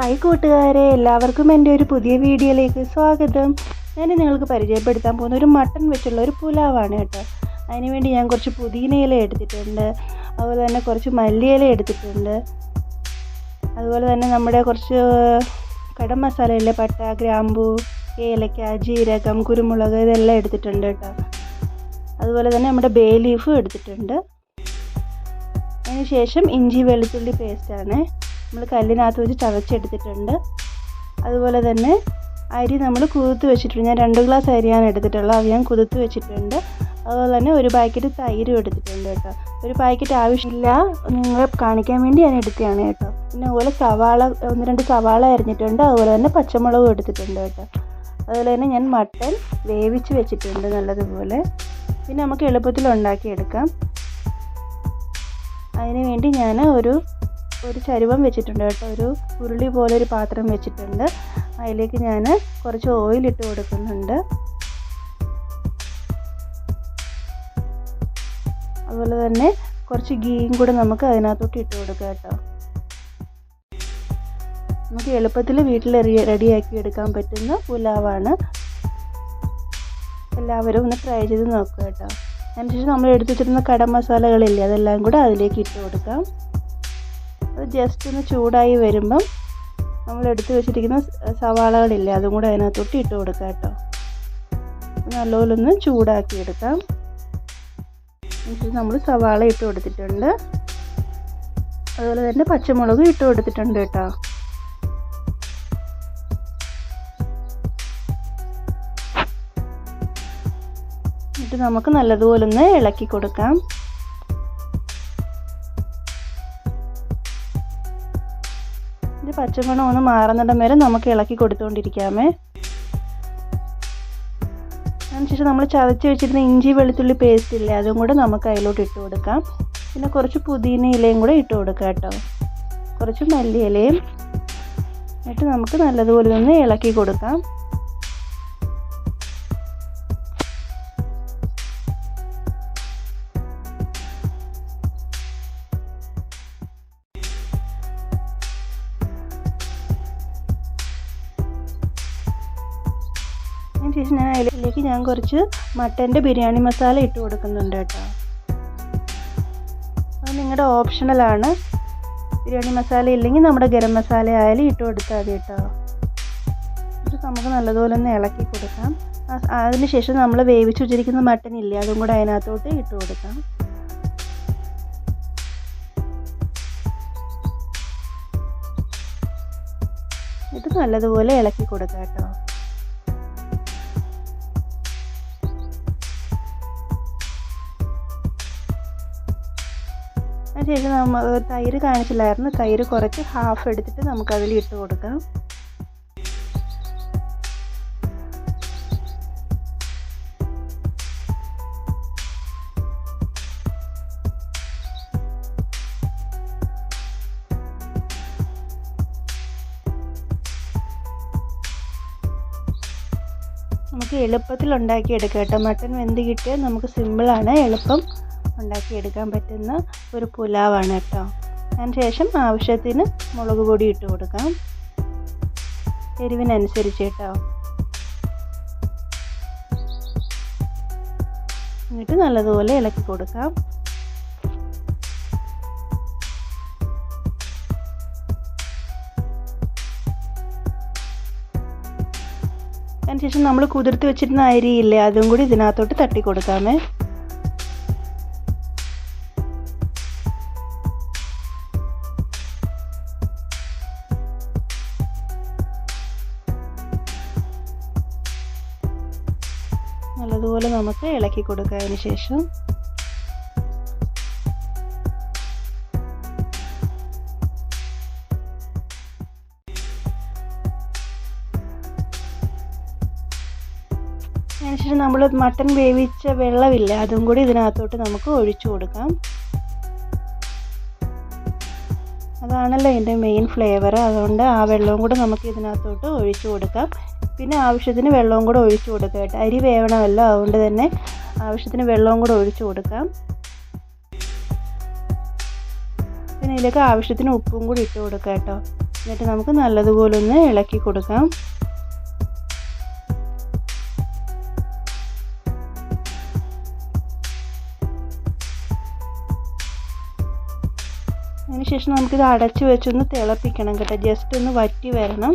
കൂട്ടുകാരെ. എല്ലാവർക്കും എന്റെ ഒരു പുതിയ വീഡിയോയിലേക്ക് സ്വാഗതം. ഞാൻ നിങ്ങൾക്ക് പരിചയപ്പെടുത്താൻ പോകുന്ന ഒരു മട്ടൺ വെച്ചുള്ള ഒരു പുലാവാണ് കേട്ടോ. അതിനുവേണ്ടി ഞാൻ കുറച്ച് പുതിനയില എടുത്തിട്ടുണ്ട്. അതുപോലെ തന്നെ കുറച്ച് മല്ലിയില എടുത്തിട്ടുണ്ട്. അതുപോലെ തന്നെ നമ്മുടെ കുറച്ച് കടം മസാലയിലെ പട്ട ഗ്രാമ്പൂ ഏലക്ക ജീരകം കുരുമുളക് ഇതെല്ലാം എടുത്തിട്ടുണ്ട് കേട്ടോ. അതുപോലെ തന്നെ നമ്മുടെ ബേ ലീഫും എടുത്തിട്ടുണ്ട്. അതിനുശേഷം ഇഞ്ചി വെളുത്തുള്ളി പേസ്റ്റാണ്. നമ്മൾ കല്ലിനകത്ത് വെച്ച് ചതച്ചെടുത്തിട്ടുണ്ട്. അതുപോലെ തന്നെ അരി നമ്മൾ കുതിർത്ത് വെച്ചിട്ടുണ്ട്. ഞാൻ രണ്ട് ഗ്ലാസ് അരിയാണ് എടുത്തിട്ടുള്ളത്. അത് ഞാൻ കുതിർത്ത് വെച്ചിട്ടുണ്ട്. അതുപോലെ തന്നെ ഒരു പാക്കറ്റ് തൈരും എടുത്തിട്ടുണ്ട് കേട്ടോ. ഒരു പാക്കറ്റ് ആവശ്യമില്ല. നിങ്ങളെ കാണിക്കാൻ വേണ്ടി ഞാൻ എടുക്കുകയാണ് കേട്ടോ. പിന്നെ അതുപോലെ സവാള ഒന്ന് രണ്ട് സവാള അരിഞ്ഞിട്ടുണ്ട്. അതുപോലെ തന്നെ പച്ചമുളകും എടുത്തിട്ടുണ്ട് കേട്ടോ. അതുപോലെ തന്നെ ഞാൻ മട്ടൻ വേവിച്ച് വെച്ചിട്ടുണ്ട് നല്ലതുപോലെ. പിന്നെ നമുക്ക് എളുപ്പത്തിൽ ഉണ്ടാക്കിയെടുക്കാം. അതിന് വേണ്ടി ഞാൻ ഒരു ഒരു ചരുവം വെച്ചിട്ടുണ്ട് കേട്ടോ. ഒരു ഉരുളി പോലെ ഒരു പാത്രം വെച്ചിട്ടുണ്ട്. അതിലേക്ക് ഞാൻ കുറച്ച് ഓയിൽ ഇട്ട് കൊടുക്കുന്നുണ്ട്. അതുപോലെ തന്നെ കുറച്ച് ഗീയും കൂടെ നമുക്ക് അതിനകത്തോട്ട് ഇട്ട് കൊടുക്കാം കേട്ടോ. നമുക്ക് എളുപ്പത്തിൽ വീട്ടിൽ റെഡിയാക്കി എടുക്കാൻ പറ്റുന്ന പുലാവാണ്. എല്ലാവരും ഒന്ന് ട്രൈ ചെയ്ത് നോക്കുക കേട്ടോ. അതിനുശേഷം നമ്മൾ എടുത്തു വെച്ചിരുന്ന കട മസാലകളില്ലേ അതെല്ലാം കൂടെ അതിലേക്ക് ഇട്ട് കൊടുക്കാം. അത് ജസ്റ്റ് ഒന്ന് ചൂടായി വരുമ്പം നമ്മൾ എടുത്തു വെച്ചിരിക്കുന്ന സവാളകളില്ലേ അതും കൂടെ അതിനകത്തോട്ട് ഇട്ട് കൊടുക്കാം കേട്ടോ. നല്ലപോലെ ഒന്ന് ചൂടാക്കി എടുക്കാം. നമ്മൾ സവാള ഇട്ട് കൊടുത്തിട്ടുണ്ട്. അതുപോലെ തന്നെ പച്ചമുളകും ഇട്ട് കൊടുത്തിട്ടുണ്ട് കേട്ടോ. എന്നിട്ട് നമുക്ക് നല്ലതുപോലെ ഒന്ന് ഇളക്കി കൊടുക്കാം. പച്ചമണം ഒന്ന് മാറുന്നിടം വരെ നമുക്ക് ഇളക്കി കൊടുത്തുകൊണ്ടിരിക്കാമേ അതിനുശേഷം നമ്മൾ ചതച്ച് വെച്ചിരുന്ന ഇഞ്ചി വെളുത്തുള്ളി പേസ്റ്റ് ഇല്ലേ അതും കൂടെ നമുക്ക് അതിലോട്ട് ഇട്ട് കൊടുക്കാം. പിന്നെ കുറച്ച് പുതിന ഇലയും കൂടെ ഇട്ട് കൊടുക്കാം കേട്ടോ. കുറച്ച് മല്ലിയിലയും എന്നിട്ട് നമുക്ക് നല്ലതുപോലെ ഒന്ന് ഇളക്കി കൊടുക്കാം. അതിന് ശേഷം ഞാൻ അതിലേക്ക് ഞാൻ കുറച്ച് മട്ടന്റെ ബിരിയാണി മസാല ഇട്ട് കൊടുക്കുന്നുണ്ട് കേട്ടോ. അത് നിങ്ങളുടെ ഓപ്ഷണലാണ് ബിരിയാണി മസാല ഇല്ലെങ്കിൽ നമ്മുടെ ഗരം മസാല ആയാലും ഇട്ട് കൊടുത്താൽ മതി കേട്ടോ. ഇത് നമുക്ക് നല്ലതുപോലെ ഒന്ന് ഇളക്കി കൊടുക്കാം. അതിനുശേഷം നമ്മൾ വേവിച്ചു വെച്ചിരിക്കുന്ന മട്ടൻ ഇല്ലേ അതും കൂടെ അതിനകത്തോട്ട് ഇട്ട് കൊടുക്കാം. ഇത് നല്ലതുപോലെ ഇളക്കി കൊടുക്കാം കേട്ടോ. അതിനുശേഷം നമ്മൾ തൈര് കാണിച്ചില്ലായിരുന്നു. തൈര് കുറച്ച് ഹാഫ് എടുത്തിട്ട് നമുക്ക് അതിൽ ഇട്ട് കൊടുക്കാം. നമുക്ക് എളുപ്പത്തിൽ ഉണ്ടാക്കിയെടുക്കാം കേട്ടോ. മട്ടൺ വെന്ത് കിട്ടിയാൽ നമുക്ക് സിമ്പിളാണ് എളുപ്പം. ഉണ്ടാക്കിയെടുക്കാൻ പറ്റുന്ന ഒരു പുലാവാണ് കേട്ടോ. അതിന് ശേഷം ആവശ്യത്തിന് മുളക് പൊടി ഇട്ട് കൊടുക്കാം. എരിവിനനുസരിച്ച് കേട്ടോ. എന്നിട്ട് നല്ലതുപോലെ ഇളക്കി കൊടുക്കാം. അതിനുശേഷം നമ്മൾ കുതിർത്ത് വെച്ചിരുന്ന അരിയില്ലേ അതും കൂടി ഇതിനകത്തോട്ട് തട്ടി കൊടുക്കാമേ. നല്ലതുപോലെ നമുക്ക് ഇളക്കി കൊടുക്കുക അതിന് ശേഷം അതിനുശേഷം നമ്മൾ മട്ടൻ വേവിച്ച വെള്ളമില്ല അതും കൂടി ഇതിനകത്തോട്ട് നമുക്ക് ഒഴിച്ചു കൊടുക്കാം. അതാണല്ലോ ഇതിന്റെ മെയിൻ ഫ്ലേവർ അതുകൊണ്ട് ആ വെള്ളവും കൂടെ നമുക്ക് ഇതിനകത്തോട്ട് ഒഴിച്ചു കൊടുക്കാം. പിന്നെ ആവശ്യത്തിന് വെള്ളവും കൂടെ ഒഴിച്ച് കൊടുക്കുക കേട്ടോ. അരി വേവണമല്ലോ അതുകൊണ്ട് തന്നെ ആവശ്യത്തിന് വെള്ളവും കൂടെ ഒഴിച്ച് കൊടുക്കാം. പിന്നെ ഇതിലേക്ക് ആവശ്യത്തിന് ഉപ്പും കൂടി ഇട്ട് കൊടുക്കുക കേട്ടോ. എന്നിട്ട് നമുക്ക് നല്ലതുപോലെ ഒന്ന് ഇളക്കി കൊടുക്കാം. അതിനുശേഷം നമുക്കിത് അടച്ചു വെച്ചൊന്ന് തിളപ്പിക്കണം കേട്ടോ. ജസ്റ്റ് ഒന്ന് വറ്റി വരണം.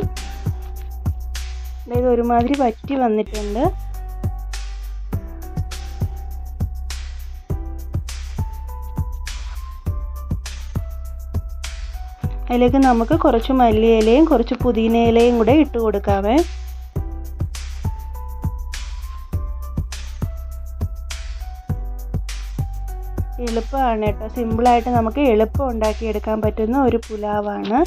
അതായത് ഒരുമാതിരി വറ്റി വന്നിട്ടുണ്ട്. അതിലേക്ക് നമുക്ക് കുറച്ച് മല്ലിയിലയും കുറച്ച് പുതിന ഇലയും കൂടെ ഇട്ട് കൊടുക്കാവേ. എളുപ്പമാണ് കേട്ടോ. സിമ്പിളായിട്ട് നമുക്ക് എളുപ്പം ഉണ്ടാക്കിയെടുക്കാൻ പറ്റുന്ന ഒരു പുലാവാണ്.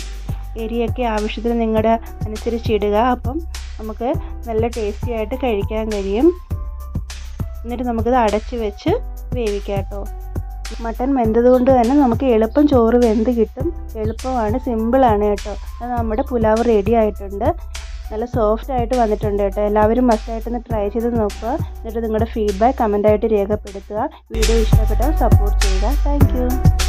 എരിയൊക്കെ ആവശ്യത്തിന് നിങ്ങളുടെ അനുസരിച്ച് ഇടുക അപ്പം നമുക്ക് നല്ല ടേസ്റ്റി ആയിട്ട് കഴിക്കാൻ കഴിയും. എന്നിട്ട് നമുക്കിത് അടച്ച് വെച്ച് വേവിക്കാം കേട്ടോ. മട്ടൻ വെന്തത് കൊണ്ട് തന്നെ നമുക്ക് എളുപ്പം ചോറ് വെന്ത് കിട്ടും. എളുപ്പമാണ് സിമ്പിളാണ് കേട്ടോ. അത് നമ്മുടെ പുലാവ് റെഡി ആയിട്ടുണ്ട്. നല്ല സോഫ്റ്റ് ആയിട്ട് വന്നിട്ടുണ്ട് കേട്ടോ. എല്ലാവരും മസ്റ്റായിട്ടൊന്ന് ട്രൈ ചെയ്ത് നോക്കുക. എന്നിട്ട് നിങ്ങളുടെ ഫീഡ്ബാക്ക് കമന്റായിട്ട് രേഖപ്പെടുത്തുക. വീഡിയോ ഇഷ്ടപ്പെട്ടാൽ സപ്പോർട്ട് ചെയ്യുക. താങ്ക്